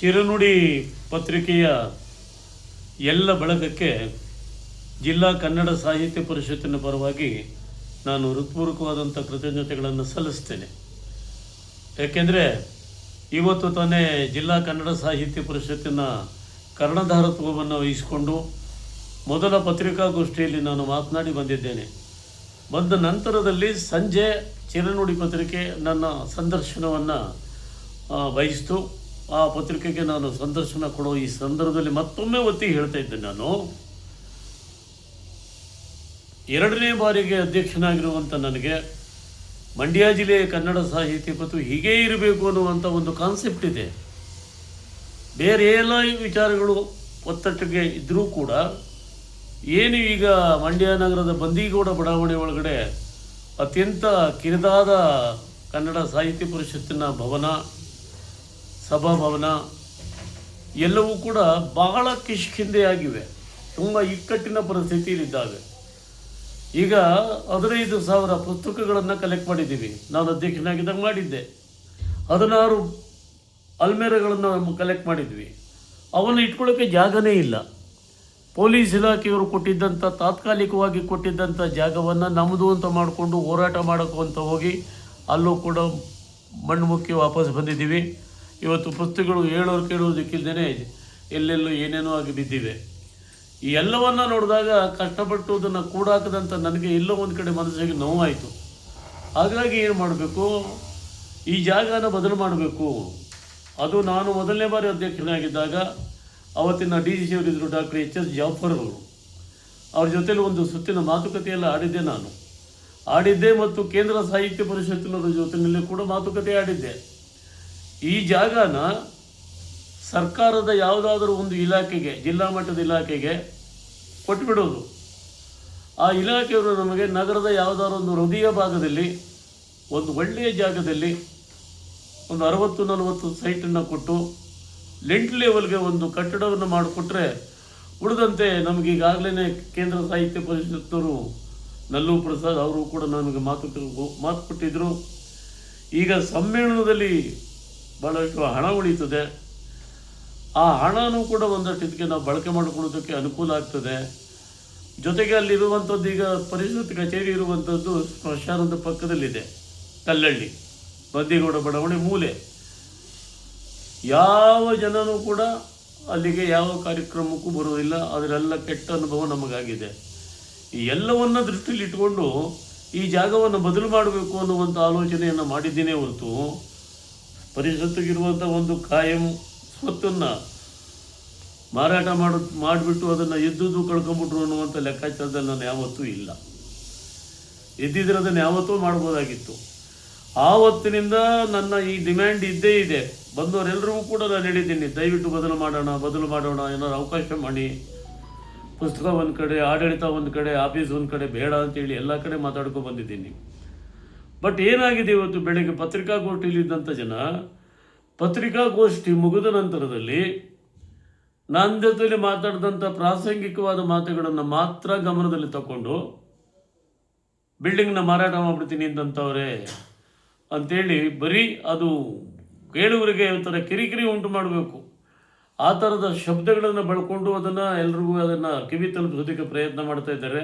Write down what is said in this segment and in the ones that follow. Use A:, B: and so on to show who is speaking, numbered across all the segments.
A: ಚಿರುನುಡಿ ಪತ್ರಿಕೆಯ ಎಲ್ಲ ಬಳಗಕ್ಕೆ ಜಿಲ್ಲಾ ಕನ್ನಡ ಸಾಹಿತ್ಯ ಪರಿಷತ್ತಿನ ಪರವಾಗಿ ನಾನು ಹೃತ್ಪೂರ್ವಕವಾದಂಥ ಕೃತಜ್ಞತೆಗಳನ್ನು ಸಲ್ಲಿಸ್ತೇನೆ. ಯಾಕೆಂದರೆ ಇವತ್ತು ತಾನೇ ಜಿಲ್ಲಾ ಕನ್ನಡ ಸಾಹಿತ್ಯ ಪರಿಷತ್ತಿನ ಕರ್ಣಧಾರತ್ವವನ್ನು ವಹಿಸಿಕೊಂಡು ಮೊದಲ ಪತ್ರಿಕಾಗೋಷ್ಠಿಯಲ್ಲಿ ನಾನು ಮಾತನಾಡಿ ಬಂದಿದ್ದೇನೆ. ಬಂದ ನಂತರದಲ್ಲಿ ಸಂಜೆ ಚಿರನುಡಿ ಪತ್ರಿಕೆ ನನ್ನ ಸಂದರ್ಶನವನ್ನು ವಹಿಸ್ತು. ಆ ಪತ್ರಿಕೆಗೆ ನಾನು ಸಂದರ್ಶನ ಕೊಡೋ ಈ ಸಂದರ್ಭದಲ್ಲಿ ಮತ್ತೊಮ್ಮೆ ಒತ್ತಿ ಹೇಳ್ತಾ ಇದ್ದೇನೆ ನಾನು. ಎರಡನೇ ಬಾರಿಗೆ ಅಧ್ಯಕ್ಷನಾಗಿರುವಂಥ ನನಗೆ ಮಂಡ್ಯ ಜಿಲ್ಲೆಯ ಕನ್ನಡ ಸಾಹಿತ್ಯ ಮತ್ತು ಹೀಗೇ ಇರಬೇಕು ಅನ್ನುವಂಥ ಒಂದು ಕಾನ್ಸೆಪ್ಟ್ ಇದೆ. ಬೇರೆ ಎಲ್ಲ ವಿಚಾರಗಳು ಒತ್ತಟ್ಟಿಗೆ ಇದ್ದರೂ ಕೂಡ ಏನು ಈಗ ಮಂಡ್ಯ ನಗರದ ಬಂದೀಗೌಡ ಬಡಾವಣೆ ಒಳಗಡೆ ಅತ್ಯಂತ ಕಿರಿದಾದ ಕನ್ನಡ ಸಾಹಿತ್ಯ ಪರಿಷತ್ತಿನ ಭವನ ಸಭಾಭವನ ಎಲ್ಲವೂ ಕೂಡ ಬಹಳ ಕಿಷ್ಕಿಂದೆಯಾಗಿವೆ ತುಂಬ ಇಕ್ಕಟ್ಟಿನ ಪರಿಸ್ಥಿತಿಯಲ್ಲಿದ್ದಾವೆ. ಈಗ ಹದಿನೈದು ಸಾವಿರ ಪುಸ್ತಕಗಳನ್ನು ಕಲೆಕ್ಟ್ ಮಾಡಿದ್ದೀವಿ. ನಾನು ಅಧ್ಯಕ್ಷನಾಗಿದ್ದಾಗ ಮಾಡಿದ್ದೆ. ಹದಿನಾರು ಅಲ್ಮೇರಗಳನ್ನು ಕಲೆಕ್ಟ್ ಮಾಡಿದ್ವಿ. ಅವನ್ನು ಇಟ್ಕೊಳ್ಳೋಕ್ಕೆ ಜಾಗನೇ ಇಲ್ಲ. ಪೊಲೀಸ್ ಇಲಾಖೆಯವರು ಕೊಟ್ಟಿದ್ದಂಥ ತಾತ್ಕಾಲಿಕವಾಗಿ ಕೊಟ್ಟಿದ್ದಂಥ ಜಾಗವನ್ನು ನಮ್ಮದು ಅಂತ ಮಾಡಿಕೊಂಡು ಹೋರಾಟ ಮಾಡೋಕ್ಕೂ ಅಂತ ಹೋಗಿ ಅಲ್ಲೂ ಕೂಡ ಮಣ್ಣು ಮುಕ್ಕಿ ವಾಪಸ್ ಬಂದಿದ್ದೀವಿ. ಇವತ್ತು ಪುಸ್ತಕಗಳು ಹೇಳೋರು ಕೇಳುವುದಕ್ಕಿದ್ದೇನೆ ಎಲ್ಲೆಲ್ಲೋ ಏನೇನೋ ಆಗಿ ಬಿದ್ದಿವೆ. ಈ ಎಲ್ಲವನ್ನ ನೋಡಿದಾಗ ಕಷ್ಟಪಟ್ಟು ಅದನ್ನು ಕೂಡಾಕದಂಥ ನನಗೆ ಎಲ್ಲೋ ಒಂದು ಕಡೆ ಮನಸ್ಸಿಗೆ ನೋವಾಯಿತು. ಹಾಗಾಗಿ ಏನು ಮಾಡಬೇಕು? ಈ ಜಾಗನ ಬದಲು ಮಾಡಬೇಕು. ಅದು ನಾನು ಮೊದಲನೇ ಬಾರಿ ಅಧ್ಯಕ್ಷನಾಗಿದ್ದಾಗ ಅವತ್ತಿನ ಡಿ ಸಿ ಅವರಿದ್ದರು ಡಾಕ್ಟರ್ ಎಚ್ ಎಸ್ ಜಾಫರ್ ಅವರು. ಅವ್ರ ಜೊತೆಲಿ ಒಂದು ಸುತ್ತಿನ ಮಾತುಕತೆಯೆಲ್ಲ ಆಡಿದ್ದೆ ನಾನು. ಆಡಿದ್ದೆ ಮತ್ತು ಕೇಂದ್ರ ಸಾಹಿತ್ಯ ಪರಿಷತ್ತಿನವರ ಜೊತೆಯಲ್ಲಿ ಕೂಡ ಮಾತುಕತೆ ಆಡಿದ್ದೆ. ಈ ಜಾಗನ ಸರ್ಕಾರದ ಯಾವುದಾದ್ರೂ ಒಂದು ಇಲಾಖೆಗೆ, ಜಿಲ್ಲಾ ಮಟ್ಟದ ಇಲಾಖೆಗೆ ಕೊಟ್ಟುಬಿಡೋದು ಆ ಇಲಾಖೆಯವರು ನಮಗೆ ನಗರದ ಯಾವುದಾದ್ರು ಒಂದು ಹೃದಯ ಭಾಗದಲ್ಲಿ, ಒಂದು ಒಳ್ಳೆಯ ಜಾಗದಲ್ಲಿ ಒಂದು ಅರವತ್ತು, ನಲವತ್ತು ಸೈಟನ್ನು ಕೊಟ್ಟು, ಲೆಂಟ್ ಲೆವೆಲ್ಗೆ ಒಂದು ಕಟ್ಟಡವನ್ನು ಮಾಡಿಕೊಟ್ರೆ ಉಳಿದಂತೆ ನಮಗೆ ಈಗಾಗಲೇ ಕೇಂದ್ರ ಸಾಹಿತ್ಯ ಪರಿಷತ್ತವರು ನಲ್ಲು ಪ್ರಸಾದ್ ಅವರು ಕೂಡ ನಮಗೆ ಮಾತು ಮಾತು ಕೊಟ್ಟಿದ್ದರು ಈಗ ಸಮ್ಮೇಳನದಲ್ಲಿ ಭಾಳಷ್ಟು ಹಣ ಉಳಿತದೆ. ಆ ಹಣನೂ ಕೂಡ ಒಂದಷ್ಟು ಇದಕ್ಕೆ ನಾವು ಬಳಕೆ ಮಾಡಿಕೊಳ್ಳೋದಕ್ಕೆ ಅನುಕೂಲ ಆಗ್ತದೆ. ಜೊತೆಗೆ ಅಲ್ಲಿರುವಂಥದ್ದು ಈಗ ಪರಿಷತ್ ಕಚೇರಿ ಇರುವಂಥದ್ದು ಸ್ಮಶಾನದ ಪಕ್ಕದಲ್ಲಿದೆ. ಕಲ್ಲಳ್ಳಿ ಬದ್ದಿಗೌಡ ಬಡಾವಣೆ ಮೂಲೆ. ಯಾವ ಜನನೂ ಕೂಡ ಅಲ್ಲಿಗೆ ಯಾವ ಕಾರ್ಯಕ್ರಮಕ್ಕೂ ಬರುವುದಿಲ್ಲ. ಅದರೆಲ್ಲ ಕೆಟ್ಟ ಅನುಭವ ನಮಗಾಗಿದೆ. ಈ ಎಲ್ಲವನ್ನ ದೃಷ್ಟಿಯಲ್ಲಿ ಇಟ್ಕೊಂಡು ಈ ಜಾಗವನ್ನು ಬದಲು ಮಾಡಬೇಕು ಅನ್ನುವಂಥ ಆಲೋಚನೆಯನ್ನು ಮಾಡಿದ್ದೀನಿ ಹೊರತು ಪರಿಷತ್ತಿಗಿರುವಂಥ ಒಂದು ಕಾಯಂ ಸ್ವತ್ತನ್ನು ಮಾರಾಟ ಮಾಡು, ಮಾಡಿಬಿಟ್ಟು ಅದನ್ನು ಎದ್ದುದು ಕಳ್ಕೊಂಬಿಟ್ರು ಅನ್ನುವಂಥ ಲೆಕ್ಕಾಚಾರದಲ್ಲಿ ನಾನು ಯಾವತ್ತೂ ಇಲ್ಲ. ಎದ್ದಿದ್ರೆ ಅದನ್ನು ಯಾವತ್ತೂ ಮಾಡ್ಬೋದಾಗಿತ್ತು. ಆವತ್ತಿನಿಂದ ನನ್ನ ಈ ಡಿಮ್ಯಾಂಡ್ ಇದ್ದೇ ಇದೆ. ಬಂದವರೆಲ್ಲರಿಗೂ ಕೂಡ ನಾನು ಹೇಳಿದ್ದೀನಿ, ದಯವಿಟ್ಟು ಬದಲು ಮಾಡೋಣ ಬದಲು ಮಾಡೋಣ, ಏನಾದ್ರು ಅವಕಾಶ ಮಾಡಿ. ಪುಸ್ತಕ ಒಂದು ಕಡೆ, ಆಡಳಿತ ಒಂದು ಕಡೆ, ಆಫೀಸ್ ಒಂದು ಕಡೆ, ಬೇಡ ಅಂತೇಳಿ ಎಲ್ಲ ಕಡೆ ಮಾತಾಡ್ಕೊಂಡು ಬಂದಿದ್ದೀನಿ. ಬಟ್ ಏನಾಗಿದೆ ಇವತ್ತು ಬೆಳಗ್ಗೆ ಪತ್ರಿಕಾಗೋಷ್ಠಿಯಲ್ಲಿದ್ದಂಥ ಜನ? ಪತ್ರಿಕಾಗೋಷ್ಠಿ ಮುಗಿದ ನಂತರದಲ್ಲಿ ನನ್ನ ಜೊತೆಯಲ್ಲಿ ಮಾತಾಡಿದಂಥ ಪ್ರಾಸಂಗಿಕವಾದ ಮಾತುಗಳನ್ನು ಮಾತ್ರ ಗಮನದಲ್ಲಿ ತಗೊಂಡು ಬಿಲ್ಡಿಂಗ್ನ ಮಾರಾಟ ಮಾಡ್ಬಿಡ್ತೀನಿ ಅಂತಂತವ್ರೆ ಅಂತೇಳಿ ಬರೀ ಅದು ಕೇಳುವರಿಗೆ ಒಂಥರ ಕಿರಿಕಿರಿ ಉಂಟು ಮಾಡಬೇಕು. ಆ ಥರದ ಶಬ್ದಗಳನ್ನು ಬಳಕೊಂಡು ಅದನ್ನು ಎಲ್ರಿಗೂ ಅದನ್ನು ಕಿವಿ ತಲುಪಿಸೋದಕ್ಕೆ ಪ್ರಯತ್ನ ಮಾಡ್ತಾ ಇದ್ದಾರೆ.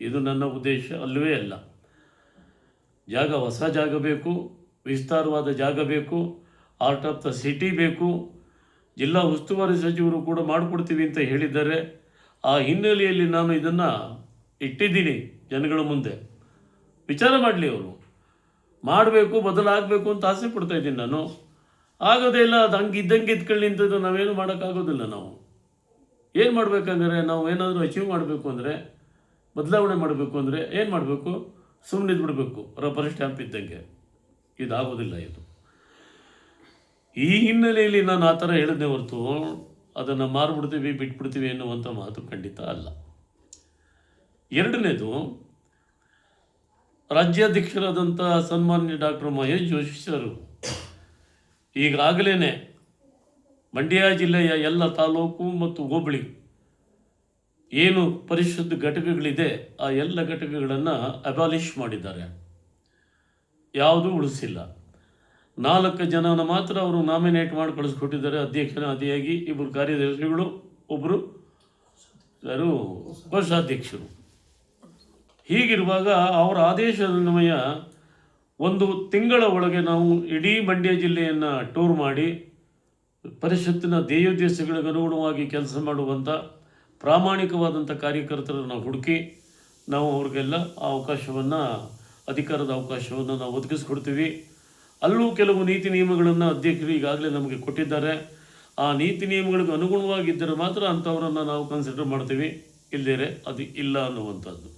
A: ಇದು ನನ್ನ ಉದ್ದೇಶ, ಅಲ್ಲವೇ ಅಲ್ಲ. ಜಾಗ, ಹೊಸ ಜಾಗ ಬೇಕು, ವಿಸ್ತಾರವಾದ ಜಾಗ ಬೇಕು ಆರ್ಟ್ ಆಫ್ ದ ಸಿಟಿ ಬೇಕು. ಜಿಲ್ಲಾ ಉಸ್ತುವಾರಿ ಸಚಿವರು ಕೂಡ ಮಾಡಿಕೊಡ್ತೀವಿ ಅಂತ ಹೇಳಿದ್ದಾರೆ. ಆ ಹಿನ್ನೆಲೆಯಲ್ಲಿ ನಾನು ಇದನ್ನು ಇಟ್ಟಿದ್ದೀನಿ ಜನಗಳ ಮುಂದೆ. ವಿಚಾರ ಮಾಡಲಿ ಅವರು. ಮಾಡಬೇಕು, ಬದಲಾಗಬೇಕು ಅಂತ ಆಸೆ ಪಡ್ತಾ ಇದ್ದೀನಿ ನಾನು. ಆಗೋದೇ ಇಲ್ಲ, ಅದು ಹಂಗೆ ಇದ್ದಂಗೆ ಇದ್ಕೊಳ್ಳಿ ನಿಂತದ್ದು ನಾವೇನು ಮಾಡೋಕ್ಕಾಗೋದಿಲ್ಲ ನಾವು. ಏನು ಮಾಡಬೇಕಂದ್ರೆ, ನಾವು ಏನಾದರೂ ಅಚೀವ್ ಮಾಡಬೇಕು ಅಂದರೆ, ಬದಲಾವಣೆ ಮಾಡಬೇಕು ಅಂದರೆ ಏನು ಮಾಡಬೇಕು? ಸುಮ್ಮನೆ ಇದ್ಬಿಡ್ಬೇಕು ರಬ್ಬರ್ ಸ್ಟ್ಯಾಂಪ್ ಇದ್ದಂಗೆ. ಇದಾಗೋದಿಲ್ಲ ಇದು. ಈ ಹಿನ್ನೆಲೆಯಲ್ಲಿ ನಾನು ಆ ಥರ ಹೇಳಿದ್ನೆ ಹೊರತು ಅದನ್ನು ಮಾರ್ಬಿಡ್ತೀವಿ, ಬಿಟ್ಬಿಡ್ತೀವಿ ಎನ್ನುವಂಥ ಮಾತು ಖಂಡಿತ ಅಲ್ಲ. ಎರಡನೇದು, ರಾಜ್ಯಾಧ್ಯಕ್ಷರಾದಂಥ ಸನ್ಮಾನ್ಯ ಡಾಕ್ಟರ್ ಮಹೇಶ್ ಜೋಶಿ ಸರ್ ಈಗಾಗಲೇ ಮಂಡ್ಯ ಜಿಲ್ಲೆಯ ಎಲ್ಲ ತಾಲೂಕು ಮತ್ತು ಹೋಬಳಿ ಏನು ಪರಿಷತ್ ಘಟಕಗಳಿದೆ, ಆ ಎಲ್ಲ ಘಟಕಗಳನ್ನು ಅಬಾಲಿಷ್ ಮಾಡಿದ್ದಾರೆ. ಯಾವುದೂ ಉಳಿಸಿಲ್ಲ. ನಾಲ್ಕು ಜನನ ಮಾತ್ರ ಅವರು ನಾಮಿನೇಟ್ ಮಾಡಿ ಕಳಿಸ್ಕೊಟ್ಟಿದ್ದಾರೆ ಅಧ್ಯಕ್ಷನ ಅತಿಯಾಗಿ ಇಬ್ಬರು ಕಾರ್ಯದರ್ಶಿಗಳು ಒಬ್ಬರು ಯಾರು? ಕೋಶಾಧ್ಯಕ್ಷರು. ಹೀಗಿರುವಾಗ ಅವರ ಆದೇಶದನ್ವಯ ಒಂದು ತಿಂಗಳ ಒಳಗೆ ನಾವು ಇಡೀ ಮಂಡ್ಯ ಜಿಲ್ಲೆಯನ್ನು ಟೂರ್ ಮಾಡಿ ಪರಿಷತ್ತಿನ ಧ್ಯೇಯೋದ್ದೇಶಗಳಿಗೆ ಅನುಗುಣವಾಗಿ ಕೆಲಸ ಮಾಡುವಂಥ ಪ್ರಾಮಾಣಿಕವಾದಂಥ ಕಾರ್ಯಕರ್ತರನ್ನು ಹುಡುಕಿ ನಾವು ಅವ್ರಿಗೆಲ್ಲ ಆ ಅವಕಾಶವನ್ನು, ಅಧಿಕಾರದ ಅವಕಾಶವನ್ನು ನಾವು ಒದಗಿಸ್ಕೊಡ್ತೀವಿ. ಅಲ್ಲೂ ಕೆಲವು ನೀತಿ ನಿಯಮಗಳನ್ನು ಅಧ್ಯಕ್ಷರು ಈಗಾಗಲೇ ನಮಗೆ ಕೊಟ್ಟಿದ್ದಾರೆ. ಆ ನೀತಿ ನಿಯಮಗಳಿಗೆ ಅನುಗುಣವಾಗಿದ್ದರೆ ಮಾತ್ರ ಅಂಥವರನ್ನು ನಾವು ಕನ್ಸಿಡರ್ ಮಾಡ್ತೀವಿ. ಇಲ್ಲದೇ ಅದು ಇಲ್ಲ ಅನ್ನುವಂಥದ್ದು.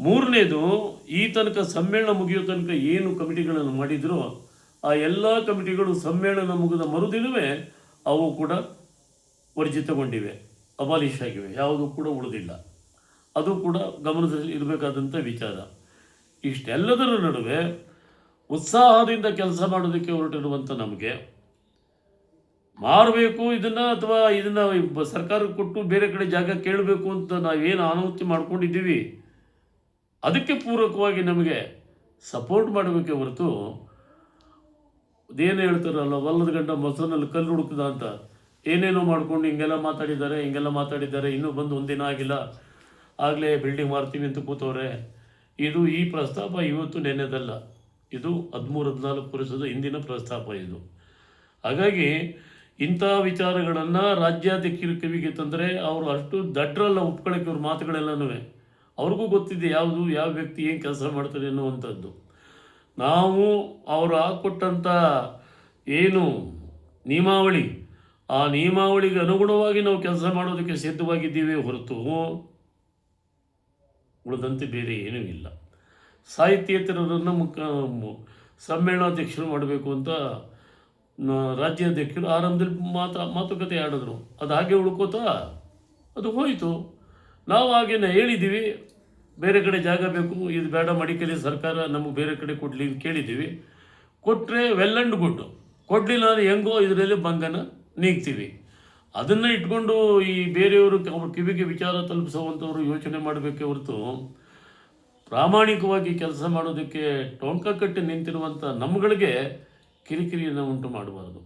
A: ಮೂರನೇದು, ಈ ತನಕ ಸಮ್ಮೇಳನ ಮುಗಿಯೋ ತನಕ ಏನು ಕಮಿಟಿಗಳನ್ನು ಮಾಡಿದ್ರೋ, ಆ ಎಲ್ಲ ಕಮಿಟಿಗಳು ಸಮ್ಮೇಳನ ಮುಗಿದ ಮರುದಿನವೇ ಅವು ಕೂಡ ವರ್ಜಿತಗೊಂಡಿವೆ. ಅಬಾಲಿಷ್ ಆಗಿವೆ ಯಾವುದು ಕೂಡ ಉಳಿದಿಲ್ಲ. ಅದು ಕೂಡ ಗಮನದಲ್ಲಿ ಇರಬೇಕಾದಂಥ ವಿಚಾರ. ಇಷ್ಟೆಲ್ಲದರ ನಡುವೆ ಉತ್ಸಾಹದಿಂದ ಕೆಲಸ ಮಾಡೋದಕ್ಕೆ ಹೊರಟಿರುವಂಥ ನಮಗೆ ಮಾರಬೇಕು, ಇದನ್ನು ಅಥವಾ ಇದನ್ನು ಸರ್ಕಾರಕ್ಕೆ ಕೊಟ್ಟು ಬೇರೆ ಕಡೆ ಜಾಗ ಕೇಳಬೇಕು ಅಂತ ನಾವೇನು ಅನುಮತಿ ಮಾಡ್ಕೊಂಡಿದ್ದೀವಿ, ಅದಕ್ಕೆ ಪೂರಕವಾಗಿ ನಮಗೆ ಸಪೋರ್ಟ್ ಮಾಡಬೇಕೆ ಹೊರತು, ಅದೇನು ಹೇಳ್ತಾರಲ್ಲ ಒಲ್ಲದ ಗಂಡ ಮೊಸರಿನಲ್ಲಿ ಕಲ್ಲು ಹುಡುಕದ ಅಂತ. ಏನೇನೋ ಮಾಡ್ಕೊಂಡು ಹಿಂಗೆಲ್ಲ ಮಾತಾಡಿದ್ದಾರೆ ಹಿಂಗೆಲ್ಲ ಮಾತಾಡಿದ್ದಾರೆ, ಇನ್ನೂ ಬಂದು ಒಂದಿನ ಆಗಿಲ್ಲ. ಆಗಲೇ ಬಿಲ್ಡಿಂಗ್ ಮಾರ್ತೀವಿ ಅಂತ ಕೂತವ್ರೆ. ಇದು ಈ ಪ್ರಸ್ತಾಪ ಇವತ್ತು ನೆನೆದಲ್ಲ ಇದು ಹದಿಮೂರು, ಹದಿನಾಲ್ಕು ವರ್ಷದ ಹಿಂದಿನ ಪ್ರಸ್ತಾಪ ಇದು. ಹಾಗಾಗಿ ಇಂಥ ವಿಚಾರಗಳನ್ನು ರಾಜ್ಯಾಧ್ಯಕ್ಷರು ಕಿವಿಗೆ ತಂದರೆ ಅವರು ಅಷ್ಟು ದಡ್ರಲ್ಲ ಒಪ್ಕೊಳ್ಳೋಕೆ ಇವ್ರ ಮಾತುಗಳೆಲ್ಲನೂ. ಅವ್ರಿಗೂ ಗೊತ್ತಿದೆ ಯಾವುದು, ಯಾವ ವ್ಯಕ್ತಿ ಏನು ಕೆಲಸ ಮಾಡ್ತಾರೆ ಅನ್ನುವಂಥದ್ದು ನಾವು ಅವರು ಹಾಕ್ಕೊಟ್ಟಂಥ ಏನು ನಿಯಮಾವಳಿ ಆ ನಿಯಮಾವಳಿಗೆ ಅನುಗುಣವಾಗಿ ನಾವು ಕೆಲಸ ಮಾಡೋದಕ್ಕೆ ಸಿದ್ಧವಾಗಿದ್ದೀವಿ ಹೊರತು ಉಳಿದಂತೆ ಬೇರೆ ಏನೂ ಇಲ್ಲ. ಸಾಹಿತ್ಯೇತರರನ್ನು ಮುಖ ಸಮ್ಮೇಳನಾಧ್ಯಕ್ಷರು ಮಾಡಬೇಕು ಅಂತ ರಾಜ್ಯಾಧ್ಯಕ್ಷರು ಆರಂಭದಲ್ಲಿ ಮಾತಾ ಮಾತುಕತೆ ಆಡಿದ್ರು. ಅದು ಹಾಗೆ ಉಳ್ಕೋತಾ ಅದು ಹೋಯಿತು. ನಾವು ಹಾಗೇನೆ ಹೇಳಿದ್ದೀವಿ. ಬೇರೆ ಕಡೆ ಜಾಗ ಬೇಕು, ಇದು ಬೇಡ, ಮಡಿಕೇರಿ ಸರ್ಕಾರ ನಮಗೆ ಬೇರೆ ಕಡೆ ಕೊಡಲಿ ಕೇಳಿದ್ದೀವಿ. ಕೊಟ್ಟರೆ ವೆಲ್ ಆ್ಯಂಡ್ ಗುಡ್ ಕೊಡಲಿಲ್ಲ ಅಂದರೆ ಹೆಂಗೋ ಇದರಲ್ಲಿ ಬಂಧನ. ನೀಗ್ತೀವಿ. ಅದನ್ನು ಇಟ್ಕೊಂಡು ಈ ಬೇರೆಯವರು ಅವ್ರ ಕಿವಿಗೆ ವಿಚಾರ ತಲುಪಿಸುವಂಥವ್ರು ಯೋಚನೆ ಮಾಡಬೇಕೇ ಹೊರತು ಪ್ರಾಮಾಣಿಕವಾಗಿ ಕೆಲಸ ಮಾಡೋದಕ್ಕೆ ಟೊಂಕ ಕಟ್ಟಿ ನಿಂತಿರುವಂಥ ನಮ್ಗಳಿಗೆ ಕಿರಿಕಿರಿಯನ್ನು ಉಂಟು ಮಾಡಬಾರ್ದು.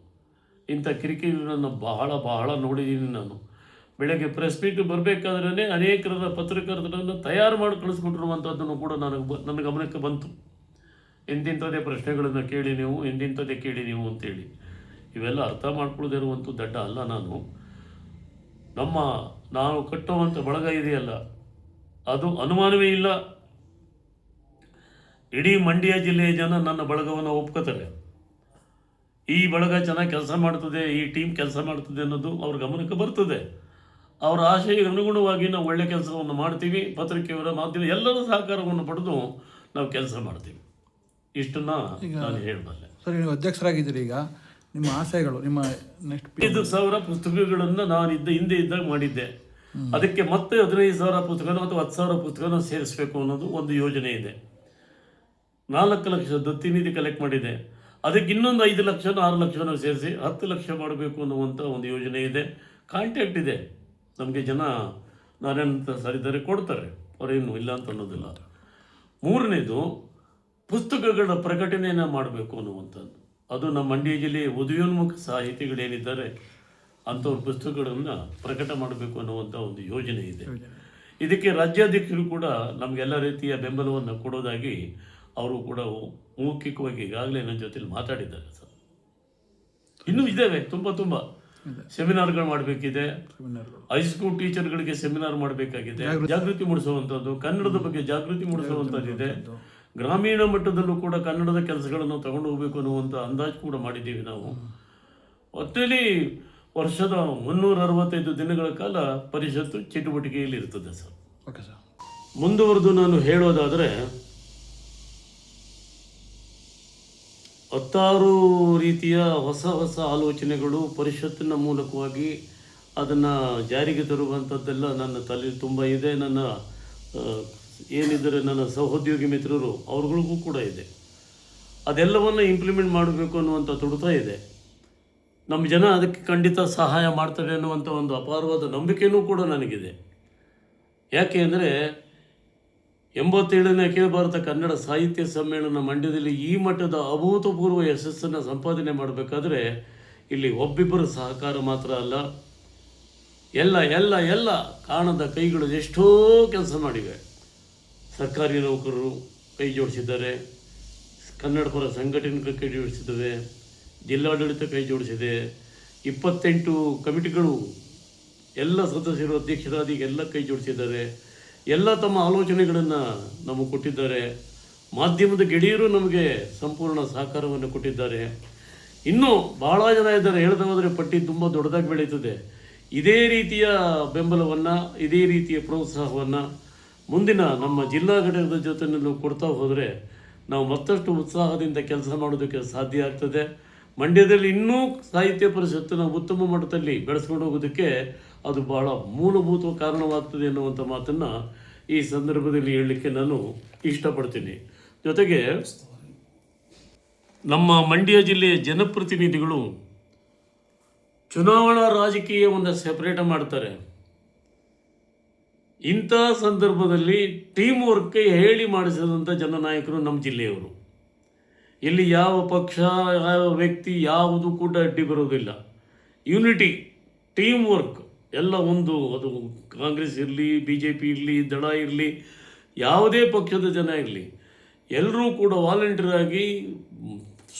A: ಇಂಥ ಕಿರಿಕಿರಿಗಳನ್ನು ಬಹಳ ಬಹಳ ನೋಡಿದ್ದೀನಿ ನಾನು. ಬೆಳಗ್ಗೆ ಪ್ರೆಸ್ ಮೀಟ್ ಬರಬೇಕಾದ್ರೇ ಅನೇಕರ ಪತ್ರಕರ್ತರನ್ನು ತಯಾರು ಮಾಡಿ ಕಳಿಸ್ಕೊಟ್ಟಿರುವಂಥದ್ದನ್ನು ಕೂಡ ನನಗೆ ಬ, ನನ್ನ ಗಮನಕ್ಕೆ ಬಂತು. ಎಂತಿಂಥದ್ದೇ ಪ್ರಶ್ನೆಗಳನ್ನು ಕೇಳಿ ನೀವು, ಎಂತಿಂಥದ್ದೇ ಕೇಳಿ ನೀವು ಅಂತೇಳಿ. ಇವೆಲ್ಲ ಅರ್ಥ ಮಾಡ್ಕೊಳ್ಳದೇ ಇರುವಂಥ ದಡ್ಡ ಅಲ್ಲ ನಾನು. ನಮ್ಮ ನಾವು ಕಟ್ಟುವಂಥ ಬಳಗ ಇದೆಯಲ್ಲ ಅದು ಅನುಮಾನವೇ ಇಲ್ಲ. ಇಡೀ ಮಂಡ್ಯ ಜಿಲ್ಲೆಯ ಜನ ನನ್ನ ಬಳಗವನ್ನು ಒಪ್ಕೋತಾರೆ. ಈ ಬಳಗ ಚೆನ್ನಾಗಿ ಕೆಲಸ ಮಾಡ್ತದೆ ಈ ಟೀಮ್ ಕೆಲಸ ಮಾಡ್ತದೆ ಅನ್ನೋದು ಅವ್ರ ಗಮನಕ್ಕೆ ಬರ್ತದೆ. ಅವರ ಆಶಯಕ್ಕೆ ಅನುಗುಣವಾಗಿ ನಾವು ಒಳ್ಳೆ ಕೆಲಸವನ್ನು ಮಾಡ್ತೀವಿ ಪತ್ರಿಕೆಯವರ ಮಾಧ್ಯಮ ಎಲ್ಲರ ಸಹಕಾರವನ್ನು ಪಡೆದು ನಾವು ಕೆಲಸ ಮಾಡ್ತೀವಿ. ಇಷ್ಟನ್ನ ನಾನು ಹೇಳಬಲ್ಲೆ.
B: ಸರಿ ನೀವು ಅಧ್ಯಕ್ಷರಾಗಿದ್ದೀರಿ ಈಗ. ನಿಮ್ಮ ಆಸೆಗಳು ನಿಮ್ಮ ನೆಕ್ಸ್ಟ್
A: ಐದು ಸಾವಿರ ಪುಸ್ತಕಗಳನ್ನು ನಾನು ಇದ್ದ ಹಿಂದೆ ಇದ್ದಾಗ ಮಾಡಿದ್ದೆ. ಅದಕ್ಕೆ ಮತ್ತೆ ಹದಿನೈದು ಸಾವಿರ ಪುಸ್ತಕನ ಮತ್ತು ಹತ್ತು ಸಾವಿರ ಪುಸ್ತಕನ ಸೇರಿಸಬೇಕು ಅನ್ನೋದು ಒಂದು ಯೋಜನೆ ಇದೆ. ನಾಲ್ಕು ಲಕ್ಷ ದತ್ತಿ ನಿಧಿ ಕಲೆಕ್ಟ್ ಮಾಡಿದೆ. ಅದಕ್ಕೆ ಇನ್ನೊಂದು ಐದು ಲಕ್ಷ ಆರು ಲಕ್ಷನ ಸೇರಿಸಿ ಹತ್ತು ಲಕ್ಷ ಮಾಡಬೇಕು ಅನ್ನುವಂಥ ಒಂದು ಯೋಜನೆ ಇದೆ. ಕಾಂಟ್ಯಾಕ್ಟ್ ಇದೆ. ನಮಗೆ ಜನ ನಾನೇನಂತ ಸರಿದರೆ ಕೊಡ್ತಾರೆ. ಅವರೇನು ಇಲ್ಲ ಅಂತ ಅನ್ನೋದಿಲ್ಲ. ಮೂರನೇದು ಪುಸ್ತಕಗಳ ಪ್ರಕಟಣೆಯನ್ನು ಮಾಡಬೇಕು ಅನ್ನುವಂಥದ್ದು. ಅದು ನಮ್ಮ ಮಂಡ್ಯ ಜಿಲ್ಲೆಯ ಉದಯೋನ್ಮುಖ ಸಾಹಿತಿಗಳೇನಿದ್ದಾರೆ ಅಂಥವ್ರ ಪುಸ್ತಕಗಳನ್ನು ಪ್ರಕಟ ಮಾಡಬೇಕು ಅನ್ನುವಂಥ ಒಂದು ಯೋಜನೆ ಇದೆ. ಇದಕ್ಕೆ ರಾಜ್ಯಾಧ್ಯಕ್ಷರು ಕೂಡ ನಮಗೆಲ್ಲ ರೀತಿಯ ಬೆಂಬಲವನ್ನು ಕೊಡೋದಾಗಿ ಅವರು ಕೂಡ ಮೌಖಿಕವಾಗಿ ಈಗಾಗಲೇ ನನ್ನ ಜೊತೆಲಿ ಮಾತಾಡಿದ್ದಾರೆ ಸರ್. ಇನ್ನೂ ಇದ್ದಾವೆ ತುಂಬ ತುಂಬ. ಸೆಮಿನಾರ್ಗಳು ಮಾಡಬೇಕಿದೆ. ಹೈಸ್ಕೂಲ್ ಟೀಚರ್ಗಳಿಗೆ ಸೆಮಿನಾರ್ ಮಾಡಬೇಕಾಗಿದೆ. ಜಾಗೃತಿ. ಮೂಡಿಸುವಂಥದ್ದು ಕನ್ನಡದ ಬಗ್ಗೆ ಜಾಗೃತಿ ಮೂಡಿಸುವಂಥದ್ದಿದೆ. ಗ್ರಾಮೀಣ ಮಟ್ಟದಲ್ಲೂ ಕೂಡ ಕನ್ನಡದ ಕೆಲಸಗಳನ್ನು ತಗೊಂಡು ಹೋಗಬೇಕು ಅನ್ನುವಂಥ ಅಂದಾಜು ಕೂಡ ಮಾಡಿದ್ದೀವಿ ನಾವು. ಒಟ್ಟಲ್ಲಿ ವರ್ಷದ ಮುನ್ನೂರ ಅರವತ್ತೈದು ದಿನಗಳ ಕಾಲ ಪರಿಷತ್ತು ಚಟುವಟಿಕೆಯಲ್ಲಿ ಇರ್ತದೆ ಸರ್.
B: Okay sir.
A: ಮುಂದುವರೆದು ನಾನು ಹೇಳೋದಾದರೆ ಹತ್ತಾರು ರೀತಿಯ ಹೊಸ ಹೊಸ ಆಲೋಚನೆಗಳು ಪರಿಷತ್ತಿನ ಮೂಲಕವಾಗಿ ಅದನ್ನು ಜಾರಿಗೆ ತರುವಂಥದ್ದೆಲ್ಲ ನನ್ನ ತಲೆ ತುಂಬ ಇದೆ. ನನ್ನ ಏನಿದ್ದಾರೆ ನನ್ನ ಸಹೋದ್ಯೋಗಿ ಮಿತ್ರರು ಅವ್ರುಗಳಿಗೂ ಕೂಡ ಇದೆ. ಅದೆಲ್ಲವನ್ನು ಇಂಪ್ಲಿಮೆಂಟ್ ಮಾಡಬೇಕು ಅನ್ನುವಂಥ ತುಡಿತ ಇದೆ. ನಮ್ಮ ಜನ ಅದಕ್ಕೆ ಖಂಡಿತ ಸಹಾಯ ಮಾಡ್ತಾರೆ ಅನ್ನುವಂಥ ಒಂದು ಅಪಾರವಾದ ನಂಬಿಕೆಯೂ ಕೂಡ ನನಗಿದೆ. ಯಾಕೆ ಅಂದರೆ ಎಂಬತ್ತೇಳನೇ ಅಖಿಲ ಭಾರತ ಕನ್ನಡ ಸಾಹಿತ್ಯ ಸಮ್ಮೇಳನ ಮಂಡ್ಯದಲ್ಲಿ ಈ ಮಟ್ಟದ ಅಭೂತಪೂರ್ವ ಯಶಸ್ಸನ್ನು ಸಂಪಾದನೆ ಮಾಡಬೇಕಾದ್ರೆ ಇಲ್ಲಿ ಒಬ್ಬಿಬ್ಬರ ಸಹಕಾರ ಮಾತ್ರ ಅಲ್ಲ. ಎಲ್ಲ ಎಲ್ಲ ಎಲ್ಲ ಕಾಣದ ಕೈಗಳು ಎಷ್ಟೋ ಕೆಲಸ ಮಾಡಿವೆ. ಸರ್ಕಾರಿ ನೌಕರರು ಕೈ ಜೋಡಿಸಿದ್ದಾರೆ. ಕನ್ನಡ ಪರ ಸಂಘಟನೆಗಳು ಕೈ ಜೋಡಿಸಿದ್ದಾವೆ. ಜಿಲ್ಲಾಡಳಿತ ಕೈ ಜೋಡಿಸಿದೆ. ಇಪ್ಪತ್ತೆಂಟು ಕಮಿಟಿಗಳು ಎಲ್ಲ ಸದಸ್ಯರು ಅಧ್ಯಕ್ಷರಾದಿಗೆಲ್ಲ ಕೈ ಜೋಡಿಸಿದ್ದಾರೆ. ಎಲ್ಲ ತಮ್ಮ ಆಲೋಚನೆಗಳನ್ನು ನಮಗೆ ಕೊಟ್ಟಿದ್ದಾರೆ. ಮಾಧ್ಯಮದ ಗೆಳೆಯರು ನಮಗೆ ಸಂಪೂರ್ಣ ಸಹಕಾರವನ್ನು ಕೊಟ್ಟಿದ್ದಾರೆ. ಇನ್ನೂ ಬಹಳ ಜನ ಇದ್ದಾರೆ. ಹೇಳ್ತಾ ಪಟ್ಟಿ ತುಂಬ ದೊಡ್ಡದಾಗಿ ಬೆಳೀತದೆ. ಇದೇ ರೀತಿಯ ಬೆಂಬಲವನ್ನು, ಇದೇ ರೀತಿಯ ಪ್ರೋತ್ಸಾಹವನ್ನು ಮುಂದಿನ ನಮ್ಮ ಜಿಲ್ಲಾ ಘಟಕದ ಜೊತೆಯಲ್ಲೂ ಕೊಡ್ತಾ ಹೋದರೆ ನಾವು ಮತ್ತಷ್ಟು ಉತ್ಸಾಹದಿಂದ ಕೆಲಸ ಮಾಡೋದಕ್ಕೆ ಸಾಧ್ಯ ಆಗ್ತದೆ. ಮಂಡ್ಯದಲ್ಲಿ ಇನ್ನೂ ಸಾಹಿತ್ಯ ಪರಿಷತ್ತನ್ನು ಉತ್ತಮ ಮಟ್ಟದಲ್ಲಿ ಬೆಳೆಸ್ಕೊಂಡು ಹೋಗೋದಕ್ಕೆ ಅದು ಬಹಳ ಮೂಲಭೂತ ಕಾರಣವಾಗ್ತದೆ ಎನ್ನುವಂಥ ಮಾತನ್ನು ಈ ಸಂದರ್ಭದಲ್ಲಿ ಹೇಳಲಿಕ್ಕೆ ನಾನು ಇಷ್ಟಪಡ್ತೀನಿ. ಜೊತೆಗೆ ನಮ್ಮ ಮಂಡ್ಯ ಜಿಲ್ಲೆಯ ಜನಪ್ರತಿನಿಧಿಗಳು ಚುನಾವಣಾ ರಾಜಕೀಯವನ್ನು ಸೆಪರೇಟ್ ಮಾಡ್ತಾರೆ. ಇಂಥ ಸಂದರ್ಭದಲ್ಲಿ ಟೀಮ್ ವರ್ಕ್ ಹೇಳಿ ಮಾಡಿಸಿದಂಥ ಜನನಾಯಕರು ನಮ್ಮ ಜಿಲ್ಲೆಯವರು. ಇಲ್ಲಿ ಯಾವ ಪಕ್ಷ, ಯಾವ ವ್ಯಕ್ತಿ, ಯಾವುದು ಕೂಡ ಅಡ್ಡಿ ಬರೋದಿಲ್ಲ. ಯುನಿಟಿ ಟೀಮ್ ವರ್ಕ್ ಎಲ್ಲ ಒಂದು, ಅದು ಕಾಂಗ್ರೆಸ್ ಇರಲಿ ಬಿ ಜೆ ಪಿ ಇರಲಿ, ದಳ ಇರಲಿ, ಯಾವುದೇ ಪಕ್ಷದ ಜನ ಇರಲಿ, ಎಲ್ಲರೂ ಕೂಡ ವಾಲಂಟಿಯರಾಗಿ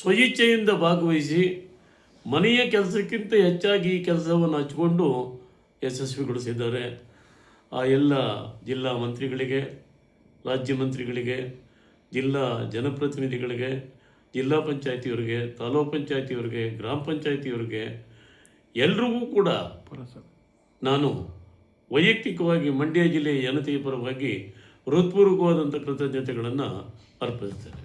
A: ಸ್ವಇಚ್ಛೆಯಿಂದ ಭಾಗವಹಿಸಿ ಮನೆಯ ಕೆಲಸಕ್ಕಿಂತ ಹೆಚ್ಚಾಗಿ ಈ ಕೆಲಸವನ್ನು ಹಚ್ಕೊಂಡು ಯಶಸ್ವಿಗೊಳಿಸಿದ್ದಾರೆ. ಆ ಎಲ್ಲ ಜಿಲ್ಲಾ ಮಂತ್ರಿಗಳಿಗೆ, ರಾಜ್ಯ ಮಂತ್ರಿಗಳಿಗೆ, ಜಿಲ್ಲಾ ಜನಪ್ರತಿನಿಧಿಗಳಿಗೆ, ಜಿಲ್ಲಾ ಪಂಚಾಯತಿಯವರಿಗೆ, ತಾಲೂಕು ಪಂಚಾಯತಿಯವರಿಗೆ, ಗ್ರಾಮ ಪಂಚಾಯತಿಯವರಿಗೆ ಎಲ್ರಿಗೂ ಕೂಡ ನಾನು ವೈಯಕ್ತಿಕವಾಗಿ ಮಂಡ್ಯ ಜಿಲ್ಲೆಯ ಜನತೆಯ ಪರವಾಗಿ ಹೃತ್ಪೂರ್ವಕವಾದಂಥ ಕೃತಜ್ಞತೆಗಳನ್ನು ಅರ್ಪಿಸ್ತೇನೆ